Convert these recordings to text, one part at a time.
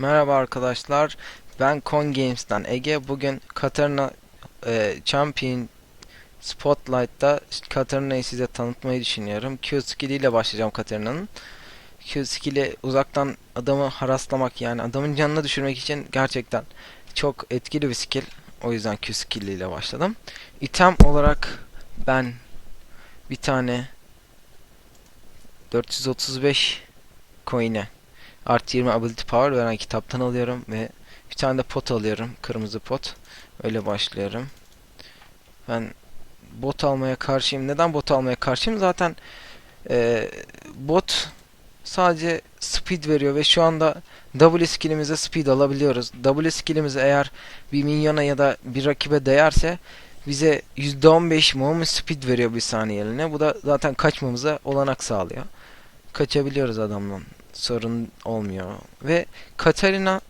Merhaba arkadaşlar. Ben Con Games'ten Ege. Bugün Katarina e, Champion Spotlight'ta Katarina'yı size tanıtmayı düşünüyorum. Q skill ile başlayacağım Katarina'nın. Q skill'i uzaktan adamı haraslamak yani adamın canını düşürmek için gerçekten çok etkili bir skill. O yüzden Q skill ile başladım. İtem olarak ben bir tane 435 coin'e Artı 20 ability power veren kitaptan alıyorum ve bir tane de pot alıyorum. Kırmızı pot. Öyle başlıyorum. Ben bot almaya karşıyım. Neden bot almaya karşıyım? Zaten e, bot sadece speed veriyor ve şu anda W skillimize speed alabiliyoruz. W skillimiz eğer bir minyona ya da bir rakibe değerse bize %15 movement speed veriyor bir saniyeliğine. Bu da zaten kaçmamıza olanak sağlıyor. Kaçabiliyoruz adamdan sorun olmuyor. Ve Katarina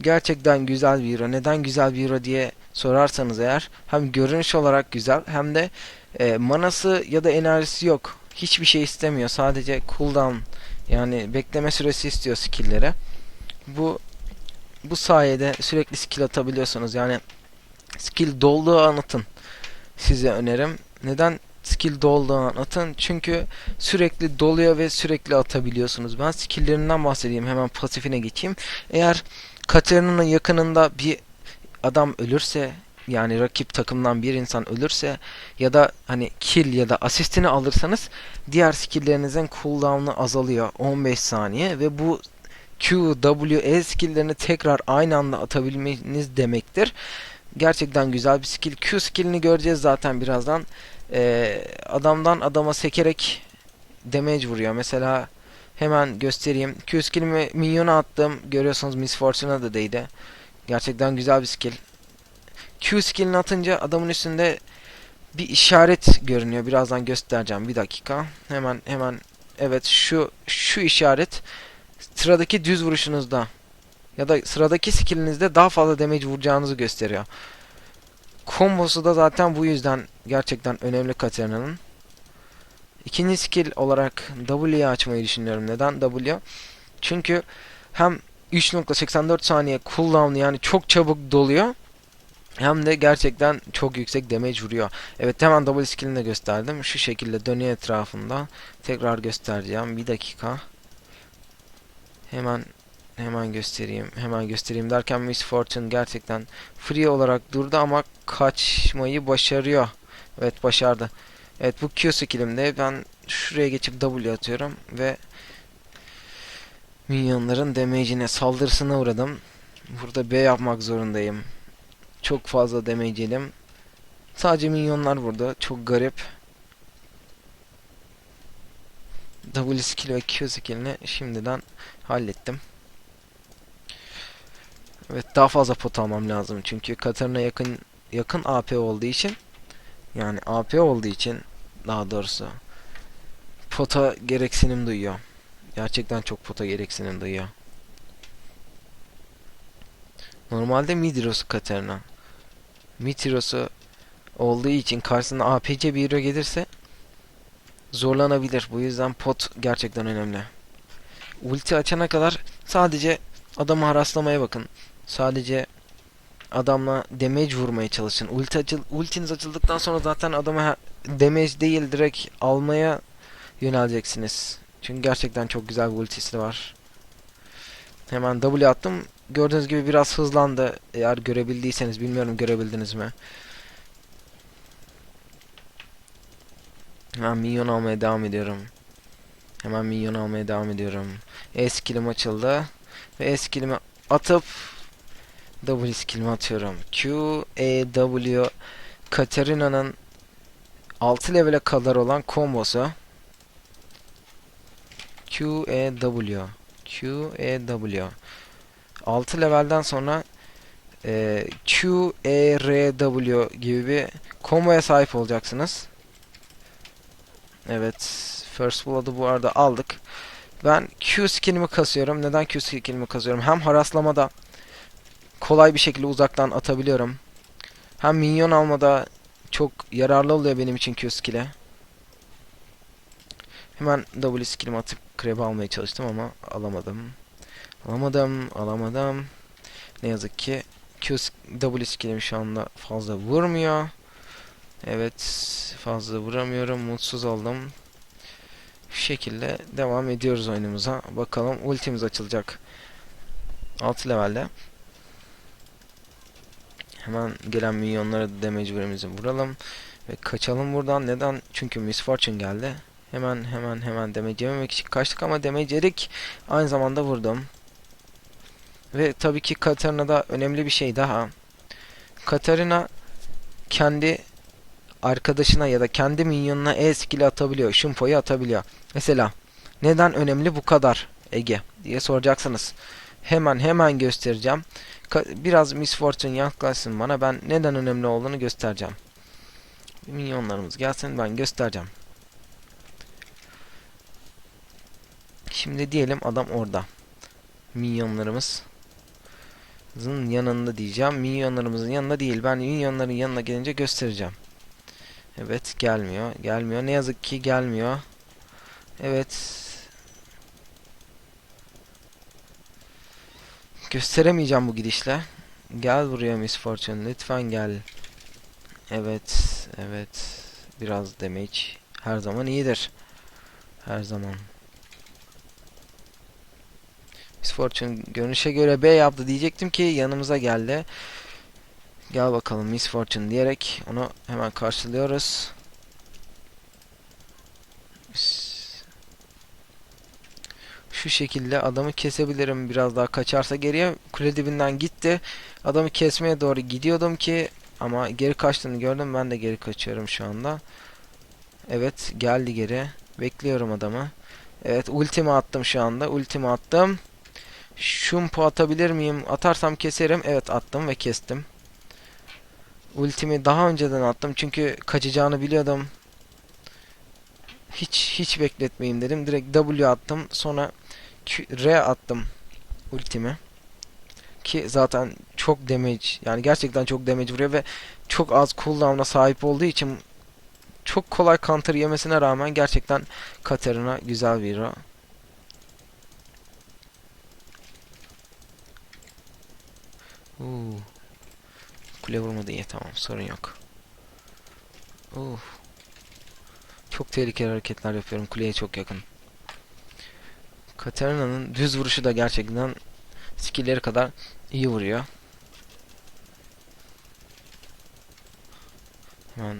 gerçekten güzel bir hero. Neden güzel bir hero diye sorarsanız eğer hem görünüş olarak güzel hem de e, manası ya da enerjisi yok. Hiçbir şey istemiyor. Sadece cooldown yani bekleme süresi istiyor skill'lere. Bu bu sayede sürekli skill atabiliyorsunuz. Yani skill dolduğu an atın. Size önerim. Neden skill dolduğu an atın? Çünkü sürekli doluyor ve sürekli atabiliyorsunuz. Ben skill'lerinden bahsedeyim. Hemen pasifine geçeyim. Eğer Katarina'nın yakınında bir adam ölürse yani rakip takımdan bir insan ölürse ya da hani kill ya da asistini alırsanız diğer skill'lerinizin cooldown'u azalıyor 15 saniye ve bu Q, W, E skill'lerini tekrar aynı anda atabilmeniz demektir. Gerçekten güzel bir skill. Q skill'ini göreceğiz zaten birazdan. Ee, adamdan adama sekerek damage vuruyor. Mesela hemen göstereyim. Q skill'imi minyona attım. Görüyorsunuz Miss Fortune'a da değdi. Gerçekten güzel bir skill. Q skill'ini atınca adamın üstünde bir işaret görünüyor. Birazdan göstereceğim. Bir dakika. Hemen hemen evet şu şu işaret sıradaki düz vuruşunuzda ya da sıradaki skill'inizde daha fazla damage vuracağınızı gösteriyor. Kombosu da zaten bu yüzden gerçekten önemli Katarina'nın. İkinci skill olarak W'yi açmayı düşünüyorum. Neden W? Çünkü hem 3.84 saniye cooldown yani çok çabuk doluyor. Hem de gerçekten çok yüksek damage vuruyor. Evet hemen W skillini de gösterdim. Şu şekilde dönüyor etrafında. Tekrar göstereceğim. Bir dakika. Hemen hemen göstereyim. Hemen göstereyim derken Miss Fortune gerçekten free olarak durdu ama kaçmayı başarıyor. Evet başardı. Evet bu Q skillimde ben şuraya geçip W atıyorum ve minyonların damage'ine saldırısına uğradım. Burada B yapmak zorundayım. Çok fazla damage. Sadece minyonlar burada. Çok garip. W skill ve Q skillini şimdiden hallettim. Evet daha fazla pot almam lazım çünkü Katarina yakın yakın AP olduğu için yani AP olduğu için daha doğrusu pota gereksinim duyuyor. Gerçekten çok pota gereksinim duyuyor. Normalde mid hero'su Katarina. Mid hero'su olduğu için karşısına APC bir hero gelirse zorlanabilir. Bu yüzden pot gerçekten önemli. Ulti açana kadar sadece adamı haraslamaya bakın. Sadece adamla damage vurmaya çalışın. Ulti açıl ultiniz açıldıktan sonra zaten adama damage değil direkt almaya yöneleceksiniz. Çünkü gerçekten çok güzel bir ultisi var. Hemen W attım. Gördüğünüz gibi biraz hızlandı. Eğer görebildiyseniz bilmiyorum görebildiniz mi? Hemen minyon almaya devam ediyorum. Hemen minyon almaya devam ediyorum. E skillim açıldı. Ve E skillimi atıp W skillimi atıyorum. Q, E, W Katarina'nın 6 levele kadar olan kombosu. Q, E, W Q, E, W 6 levelden sonra e, Q, E, R, W gibi bir komboya sahip olacaksınız. Evet. First Blood'ı bu arada aldık. Ben Q skillimi kasıyorum. Neden Q skillimi kasıyorum? Hem haraslamada kolay bir şekilde uzaktan atabiliyorum. Hem minyon almada çok yararlı oluyor benim için Q skill'e. Hemen W skillimi atıp krep almaya çalıştım ama alamadım. Alamadım, alamadım. Ne yazık ki Q W skillim şu anda fazla vurmuyor. Evet, fazla vuramıyorum. Mutsuz oldum. Şu şekilde devam ediyoruz oyunumuza. Bakalım ultimiz açılacak. 6 levelde. Hemen gelen minyonlara da damage verimizi vuralım. Ve kaçalım buradan. Neden? Çünkü Miss Fortune geldi. Hemen hemen hemen damage yememek için kaçtık ama damage yedik. Aynı zamanda vurdum. Ve tabii ki Katarina'da önemli bir şey daha. Katarina kendi arkadaşına ya da kendi minyonuna E skill'i atabiliyor. Shumpo'yu atabiliyor. Mesela neden önemli bu kadar Ege diye soracaksınız. Hemen hemen göstereceğim. Biraz Miss Fortune yaklaşsın bana. Ben neden önemli olduğunu göstereceğim. Minyonlarımız gelsin ben göstereceğim. Şimdi diyelim adam orada. Minyonlarımız Zın yanında diyeceğim. Minyonlarımızın yanında değil. Ben minyonların yanına gelince göstereceğim. Evet gelmiyor. Gelmiyor. Ne yazık ki gelmiyor. Evet. Gösteremeyeceğim bu gidişle. Gel buraya Miss Fortune. Lütfen gel. Evet. Evet. Biraz damage. Her zaman iyidir. Her zaman. Miss Fortune görünüşe göre B yaptı diyecektim ki yanımıza geldi. Gel bakalım Miss Fortune diyerek onu hemen karşılıyoruz. Şu şekilde adamı kesebilirim biraz daha kaçarsa geriye. Kule dibinden gitti. Adamı kesmeye doğru gidiyordum ki ama geri kaçtığını gördüm. Ben de geri kaçıyorum şu anda. Evet geldi geri. Bekliyorum adamı. Evet ultimi attım şu anda. Ultimi attım. Şumpu atabilir miyim? Atarsam keserim. Evet attım ve kestim. Ultimi daha önceden attım çünkü kaçacağını biliyordum. Hiç hiç bekletmeyeyim dedim. Direkt W attım. Sonra Q, R attım ultimi. Ki zaten çok damage yani gerçekten çok damage vuruyor ve çok az cooldown'a sahip olduğu için çok kolay counter yemesine rağmen gerçekten Katarina güzel bir hero. Uuu. Kule vurmadı iyi tamam sorun yok. Uf. Çok tehlikeli hareketler yapıyorum kuleye çok yakın. Katarina'nın düz vuruşu da gerçekten skill'leri kadar iyi vuruyor. Hemen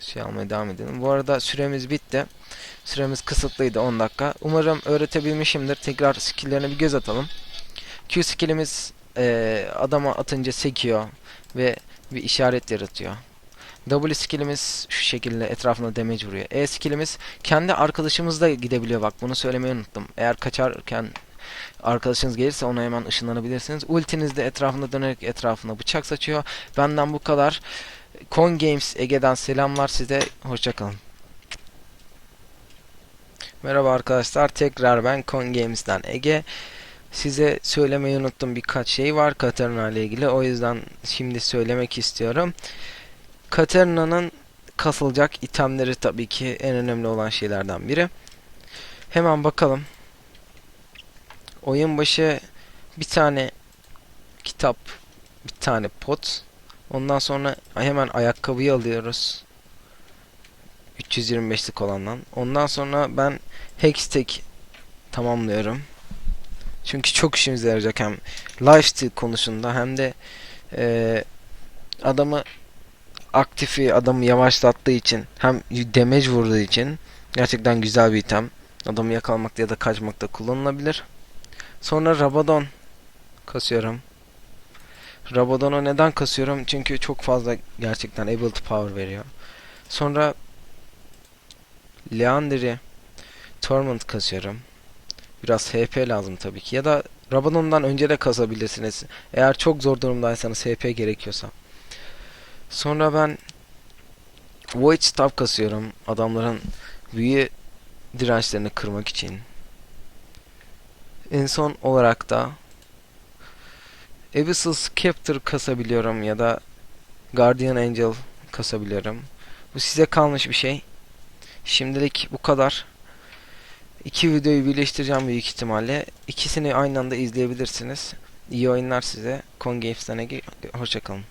şey almaya devam edelim. Bu arada süremiz bitti. Süremiz kısıtlıydı 10 dakika. Umarım öğretebilmişimdir. Tekrar skill'lerine bir göz atalım. Q skill'imiz e, adama atınca sekiyor ve bir işaret yaratıyor. W skillimiz şu şekilde etrafına damage vuruyor. E skillimiz kendi arkadaşımızda gidebiliyor bak bunu söylemeyi unuttum. Eğer kaçarken arkadaşınız gelirse ona hemen ışınlanabilirsiniz. Ultiniz de etrafında dönerek etrafına bıçak saçıyor. Benden bu kadar. Con Games Ege'den selamlar size. Hoşçakalın. Merhaba arkadaşlar. Tekrar ben Con Games'ten Ege. Size söylemeyi unuttum birkaç şey var Katarina ile ilgili. O yüzden şimdi söylemek istiyorum. Katarina'nın kasılacak itemleri tabii ki en önemli olan şeylerden biri. Hemen bakalım. Oyun başı bir tane kitap, bir tane pot. Ondan sonra hemen ayakkabıyı alıyoruz. 325'lik olandan. Ondan sonra ben Hextech tamamlıyorum. Çünkü çok işimize yarayacak hem lifesteal konusunda hem de e, adamı aktifi adamı yavaşlattığı için hem damage vurduğu için gerçekten güzel bir item. Adamı yakalamakta ya da kaçmakta kullanılabilir. Sonra Rabadon kasıyorum. Rabadon'u neden kasıyorum? Çünkü çok fazla gerçekten ability power veriyor. Sonra Leandri Torment kasıyorum. Biraz HP lazım tabii ki. Ya da Rabadon'dan önce de kasabilirsiniz. Eğer çok zor durumdaysanız HP gerekiyorsa. Sonra ben Void Staff kasıyorum. Adamların büyü dirençlerini kırmak için. En son olarak da Abyssal Scepter kasabiliyorum ya da Guardian Angel kasabiliyorum. Bu size kalmış bir şey. Şimdilik bu kadar. İki videoyu birleştireceğim büyük ihtimalle. İkisini aynı anda izleyebilirsiniz. İyi oyunlar size. Con Games'ten hoşçakalın.